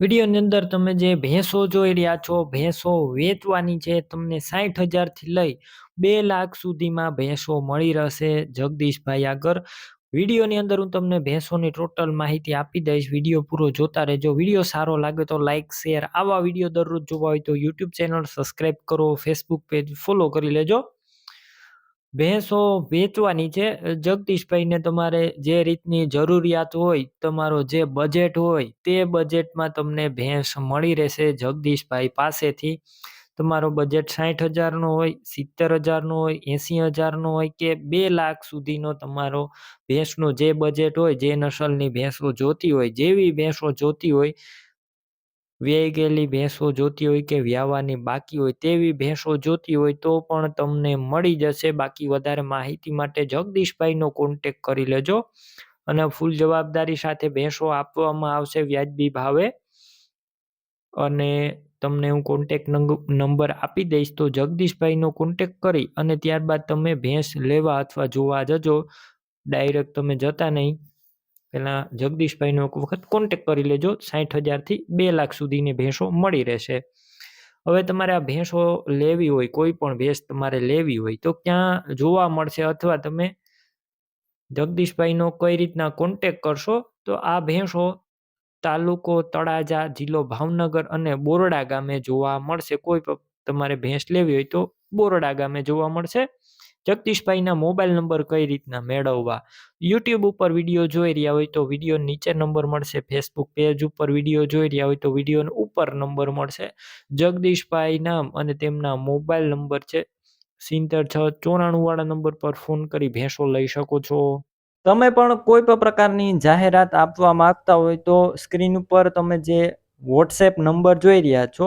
વિડીયોની અંદર તમે જે ભેંસો જોઈ રહ્યા છો, ભેંસો વેચવાની છે, તમને સાઠ હજારથી લઈ બે લાખ સુધીમાં ભેંસો મળી રહેશે. જગદીશભાઈ આગળ. વિડીયોની અંદર હું તમને ભેંસોની ટોટલ માહિતી આપી દઈશ. વીડિયો પૂરો જોતા રહેજો. વીડિયો સારો લાગે તો લાઇક શેર આવા વીડિયો દરરોજ જોવા હોય તો યુટ્યુબ ચેનલ સબસ્ક્રાઈબ કરો ફેસબુક પેજ ફોલો કરી લેજો. ભેંસો વેચવાની છે. જગદીશભાઈને તમારે જે રીતની જરૂરિયાત હોય, તમારો જે બજેટ હોય, તે બજેટમાં તમને ભેંસ મળી રહેશે જગદીશભાઈ પાસેથી. તમારો બજેટ સાઠ હજારનો હોય, સિત્તેર હજારનો હોય, એંસી હજારનો હોય કે બે લાખ સુધીનો તમારો ભેંસનો જે બજેટ હોય, જે નસલની ભેંસો જોતી હોય, જેવી ભેંસો જોતી હોય વ્યાઈ ગયેલી ભેંસો જોતી હોય કે વ્યાવાની બાકી હોય તેવી ભેંસો જોતી હોય તો પણ તમને મળી જશે. બાકી વધારે માહિતી માટે જગદીશભાઈનો કોન્ટેક કરી લેજો અને ફૂલ જવાબદારી સાથે ભેંસો આપવામાં આવશે વ્યાજબી ભાવે. અને તમને હું કોન્ટેક નંબર આપી દઈશ તો જગદીશભાઈનો કોન્ટેક કરી અને ત્યારબાદ તમે ભેંસ લેવા અથવા જોવા જજો. ડાયરેક્ટ તમે જતા નહીં. પહેલાં જગદીશભાઈનો એક વખત કોન્ટેક કરી લેજો સાઠ હજારથી બે લાખ સુધીની ભેંસો મળી રહેશે. હવે તમારે આ ભેંસો લેવી હોય, કોઈ પણ ભેંસ તમારે લેવી હોય, તો ક્યાં જોવા મળશે અથવા તમે જગદીશભાઈનો કઈ રીતના કોન્ટેક કરશો, તો આ ભેંસો તાલુકો તળાજા, જિલ્લો ભાવનગર અને બોરડા ગામે જોવા મળશે. કોઈ તમારે ભેંસ લેવી હોય તો બોરડા ગામે જોવા મળશે. જગદીશભાઈના મોબાઈલ નંબર કઈ રીતના મેળવવા? યુટ્યુબ ઉપર વીડિયો જોઈ રહ્યા હોય તો વીડિયો નીચે નંબર મળશે, ફેસબુક પેજ ઉપર વીડિયો જોઈ રહ્યા હોય તો વીડિયો ઉપર નંબર મળશે. જગદીશભાઈ નામ અને તેમના મોબાઈલ નંબર છે, સિત્તેર છ ચોરાણું વાળા નંબર પર ફોન કરી ભેંસો લઈ શકો છો. તમે પણ કોઈ પણ પ્રકારની જાહેરાત આપવા માંગતા હોય તો સ્ક્રીન ઉપર તમે જે વોટ્સએપ નંબર જોઈ રહ્યા છો